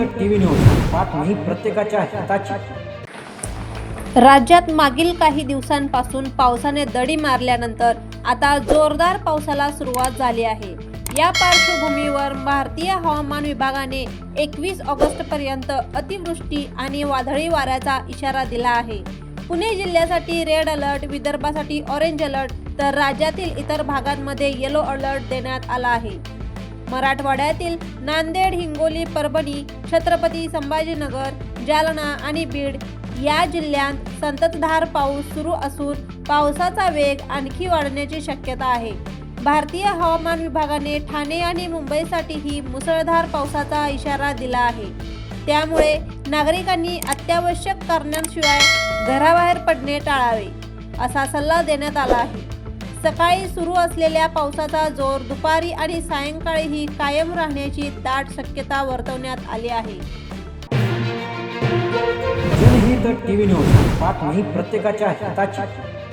News बातमी प्रत्येकाच्या हिताची. राज्यात मागील काही दिवसांपासून पावसाने दडी मारल्यानंतर आता जोरदार पावसाला सुरुवात झाली आहे. या पार्श्वभूमीवर भारतीय हवामान विभागाने एकवीस ऑगस्टपर्यंत अतिवृष्टी आणि वादळी वाऱ्याचा इशारा दिला आहे. पुणे जिल्ह्यासाठी रेड अलर्ट विदर्भासाठी ऑरेंज अलर्ट तर राज्यातील इतर भागांमध्ये येलो अलर्ट देण्यात आला आहे. मराठवाड्यातील नांदेड हिंगोली परभणी छत्रपती संभाजीनगर जालना आणि बीड या जिल्ह्यात संततधार पाऊस सुरू असून पावसाचा वेग आणखी वाढण्याची शक्यता आहे. भारतीय हवामान विभागाने ठाणे आणि मुंबईसाठीही मुसळधार पावसाचा इशारा दिला आहे. त्यामुळे नागरिकांनी अत्यावश्यक कारणांशिवाय घराबाहेर पडणे टाळावे असा सल्ला देण्यात आला आहे. सकाळी सुरू असलेल्या पावसाचा जोर दुपारी आणि सायंकाळीही कायम राहण्याची दाट शक्यता वर्तवण्यात आली आहे. जनहित टीव्ही न्यूज बातमी प्रत्येकाच्या हिताची.